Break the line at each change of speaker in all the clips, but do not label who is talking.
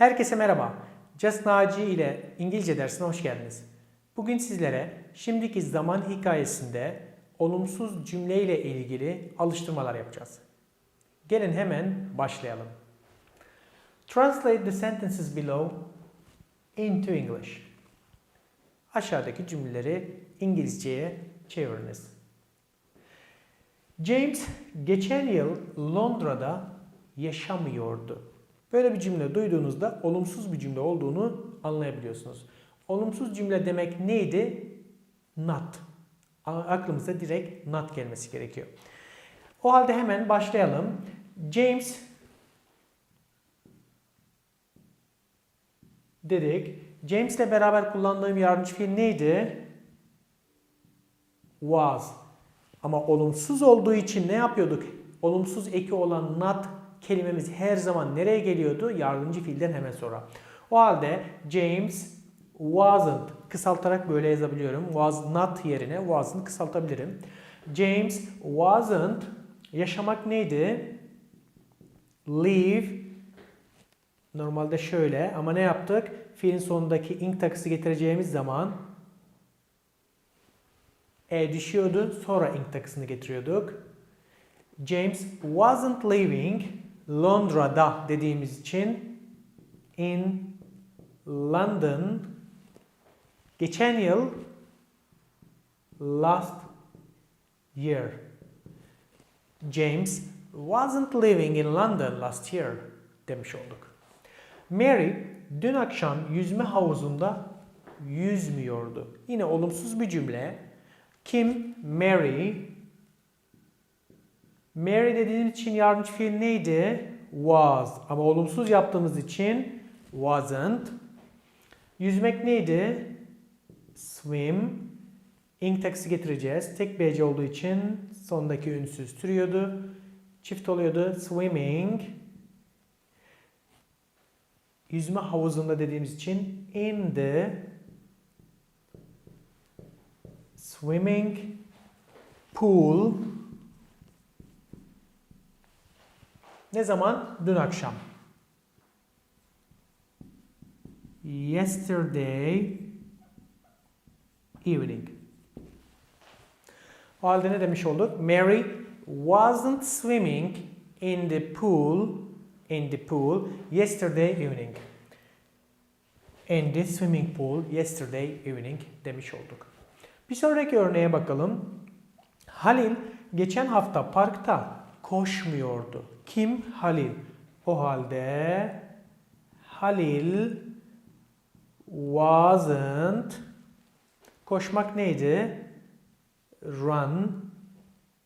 Herkese merhaba. Just Naci ile İngilizce dersine hoş geldiniz. Bugün sizlere şimdiki zaman hikayesinde olumsuz cümle ile ilgili alıştırmalar yapacağız. Gelin hemen başlayalım. Translate the sentences below into English. Aşağıdaki cümleleri İngilizceye çeviriniz. James geçen yıl Londra'da yaşamıyordu. Böyle bir cümle duyduğunuzda olumsuz bir cümle olduğunu anlayabiliyorsunuz. Olumsuz cümle demek neydi? Not. Aklımıza direkt not gelmesi gerekiyor. O halde hemen başlayalım. James dedik. James'le beraber kullandığım yardımcı fiil neydi? Was. Ama olumsuz olduğu için ne yapıyorduk? Olumsuz eki olan not kelimemiz her zaman nereye geliyordu? Yardımcı fiilden hemen sonra. O halde James wasn't kısaltarak böyle yazabiliyorum. Was not yerine wasn't kısaltabilirim. James wasn't yaşamak neydi? Live normalde şöyle ama ne yaptık? Fiilin sonundaki ing takısı getireceğimiz zaman e düşüyordu. Sonra ing takısını getiriyorduk. James wasn't living Londra'da dediğimiz için in London geçen yıl last year. James wasn't living in London last year demiş olduk. Mary dün akşam yüzme havuzunda yüzmüyordu. Yine olumsuz bir cümle. Kim? Mary. Mary dediğimiz için yardımcı fiil neydi? Was. Ama olumsuz yaptığımız için wasn't. Yüzmek neydi? Swim. Ing takısı getireceğiz. Tek BC olduğu için sondaki ünsüz türüyordu. Çift oluyordu. Swimming. Yüzme havuzunda dediğimiz için in the swimming pool ne zaman? Dün akşam. Yesterday evening. O halde ne demiş olduk? Mary wasn't swimming in the pool in the pool yesterday evening. In the swimming pool yesterday evening demiş olduk. Bir sonraki örneğe bakalım. Halil geçen hafta parkta koşmuyordu. Kim? Halil. O halde Halil wasn't koşmak neydi? Run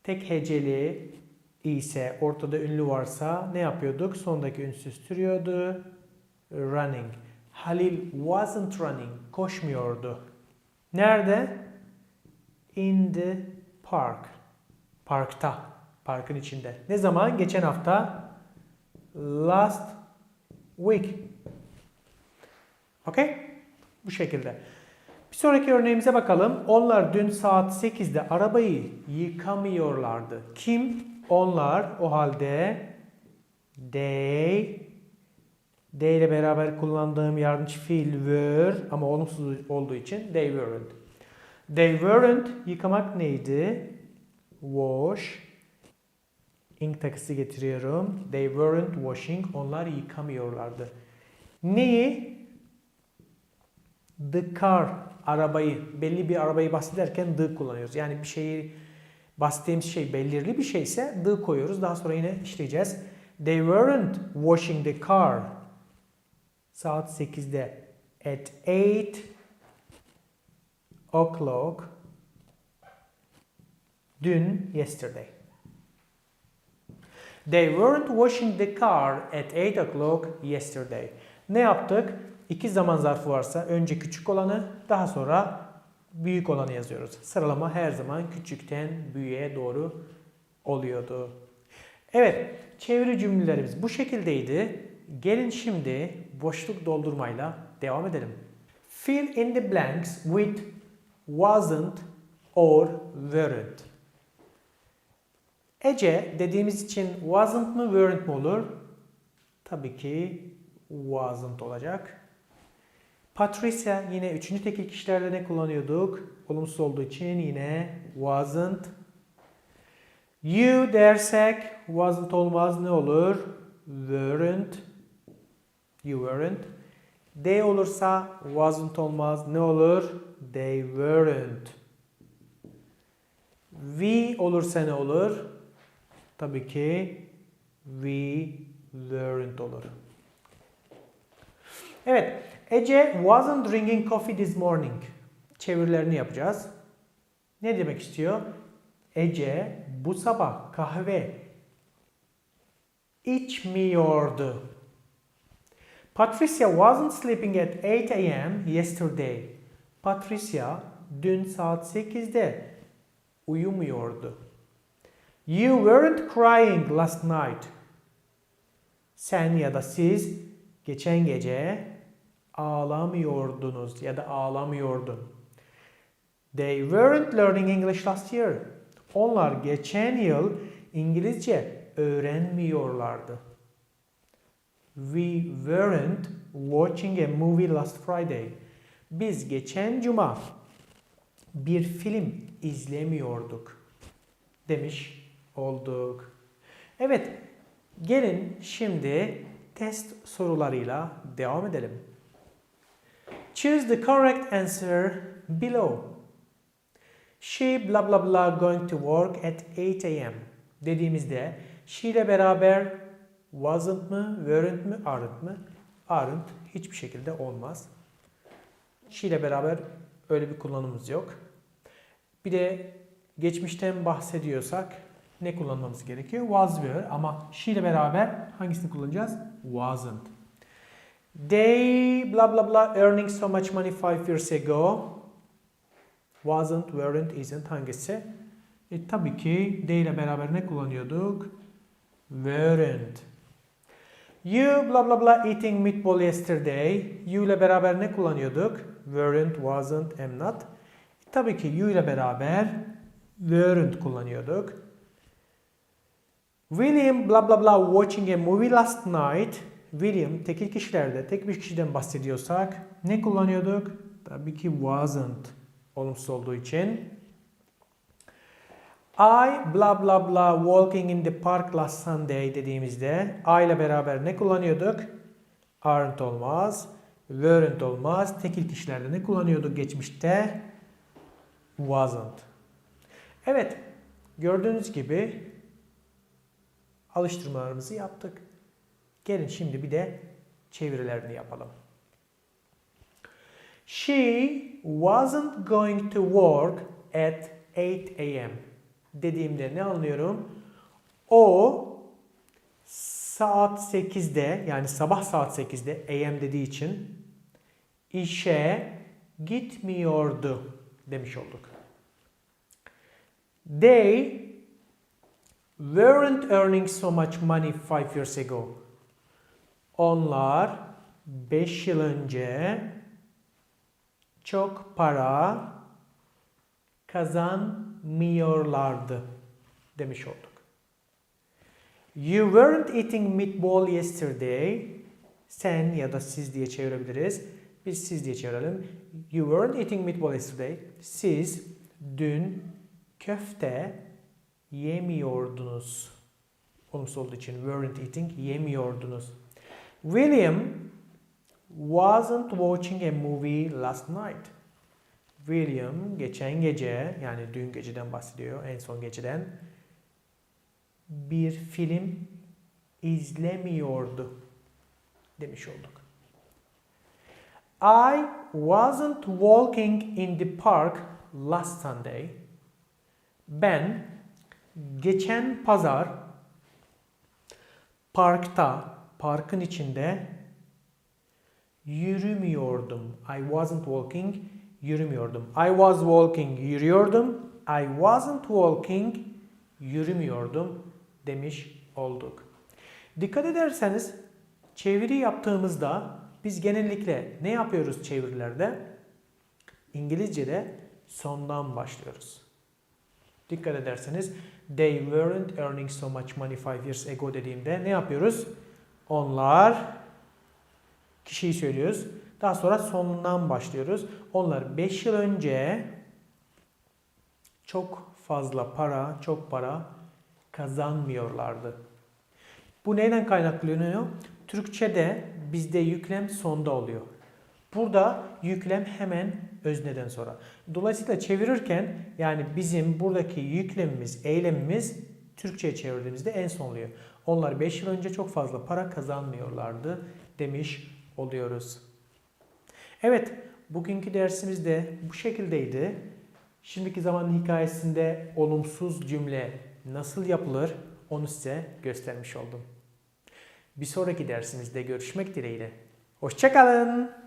tek heceli ise ortada ünlü varsa ne yapıyorduk? Sondaki ünsüz türüyordu. Running. Halil wasn't running. Koşmuyordu. Nerede? In the park. Parkta. Parkın içinde. Ne zaman? Geçen hafta. Last week. Okay? Bu şekilde. Bir sonraki örneğimize bakalım. Onlar dün saat 8'de arabayı yıkamıyorlardı. Kim? Onlar. O halde they they ile beraber kullandığım yardımcı fiil were ama olumsuz olduğu için they weren't. They weren't yıkamak neydi? Wash. Ink takısı getiriyorum. They weren't washing. Onlar yıkamıyorlardı. Neyi? The car. Arabayı. Belli bir arabayı bahsederken the kullanıyoruz. Yani bir şeyi bahsettiğimiz şey belirli bir şeyse the koyuyoruz. Daha sonra yine işleyeceğiz. They weren't washing the car. Saat 8'de. At 8 o'clock. Dün, yesterday. They weren't washing the car at 8 o'clock yesterday. Ne yaptık? İki zaman zarfı varsa önce küçük olanı daha sonra büyük olanı yazıyoruz. Sıralama her zaman küçükten büyüğe doğru oluyordu. Evet, çeviri cümlelerimiz bu şekildeydi. Gelin şimdi boşluk doldurmayla devam edelim. Fill in the blanks with wasn't or weren't. Ece dediğimiz için wasn't mı weren't mi olur? Tabii ki wasn't olacak. Patricia yine üçüncü tekil kişilerde ne kullanıyorduk? Olumsuz olduğu için yine wasn't. You dersek wasn't olmaz ne olur? Weren't. You weren't. They olursa wasn't olmaz ne olur? They weren't. We olursa ne olur? Tabii ki we weren't olur. Evet, Ece wasn't drinking coffee this morning. Çevirilerini yapacağız. Ne demek istiyor? Ece bu sabah kahve içmiyordu. Patricia wasn't sleeping at 8 a.m. yesterday. Patricia dün saat 8'de uyumuyordu. You weren't crying last night. Sen ya da siz geçen gece ağlamıyordunuz ya da ağlamıyordun. They weren't learning English last year. Onlar geçen yıl İngilizce öğrenmiyorlardı. We weren't watching a movie last Friday. Biz geçen cuma bir film izlemiyorduk demiş olduk. Evet, gelin şimdi test sorularıyla devam edelim. Choose the correct answer below. She blah blah blah going to work at 8 a.m. dediğimizde she ile beraber wasn't mı, weren't mı, aren't mı? Aren't hiçbir şekilde olmaz. She ile beraber öyle bir kullanımımız yok. Bir de geçmişten bahsediyorsak ne kullanmamız gerekiyor? Was were ama she ile beraber hangisini kullanacağız? Wasn't. They blah blah blah earning so much money five years ago. Wasn't, weren't, isn't hangisi? E, tabii ki they ile beraber ne kullanıyorduk? Weren't. You blah blah blah eating meatball yesterday. You ile beraber ne kullanıyorduk? Weren't, wasn't, am not. E, tabii ki you ile beraber weren't kullanıyorduk. William blah blah blah watching a movie last night. William tekil kişilerde tek bir kişiden bahsediyorsak ne kullanıyorduk? Tabii ki wasn't olumsuz olduğu için. I blah blah blah walking in the park last Sunday dediğimizde I ile beraber ne kullanıyorduk? Aren't olmaz. Weren't olmaz. Tekil kişilerde ne kullanıyorduk geçmişte? Wasn't. Evet. Gördüğünüz gibi alıştırmalarımızı yaptık. Gelin şimdi bir de çevirilerini yapalım. She wasn't going to work at 8 a.m. dediğimde ne anlıyorum? O saat 8'de yani sabah saat 8'de AM dediği için işe gitmiyordu demiş olduk. They weren't earning so much money five years ago. Onlar 5 yıl önce çok para kazanmıyorlardı demiş olduk. You weren't eating meatball yesterday. Sen ya da siz diye çevirebiliriz. Biz siz diye çevirelim. You weren't eating meatball yesterday. Siz dün köfte yemiyordunuz. Olumsuz olduğu için weren't eating yemiyordunuz. William wasn't watching a movie last night. William geçen gece yani dün geceden bahsediyor en son geceden bir film izlemiyordu demiş olduk. I wasn't walking in the park last Sunday. Ben geçen pazar parkta, parkın içinde yürümüyordum. I wasn't walking, yürümüyordum. I was walking, yürüyordum. I wasn't walking, yürümüyordum demiş olduk. Dikkat ederseniz çeviri yaptığımızda biz genellikle ne yapıyoruz çevirilerde? İngilizce'de sondan başlıyoruz. Dikkat ederseniz they weren't earning so much money five years ago dediğimde ne yapıyoruz? Onlar kişiyi söylüyoruz. Daha sonra sonundan başlıyoruz. Onlar 5 yıl önce çok fazla para, çok para kazanmıyorlardı. Bu neyden kaynaklanıyor? Türkçe'de bizde yüklem sonda oluyor. Burada yüklem hemen özneden sonra. Dolayısıyla çevirirken yani bizim buradaki yüklemimiz, eylemimiz Türkçe'ye çevirdiğimizde en son oluyor. Onlar 5 yıl önce çok fazla para kazanmıyorlardı demiş oluyoruz. Evet, bugünkü dersimiz de bu şekildeydi. Şimdiki zaman hikayesinde olumsuz cümle nasıl yapılır onu size göstermiş oldum. Bir sonraki dersimizde görüşmek dileğiyle. Hoşçakalın.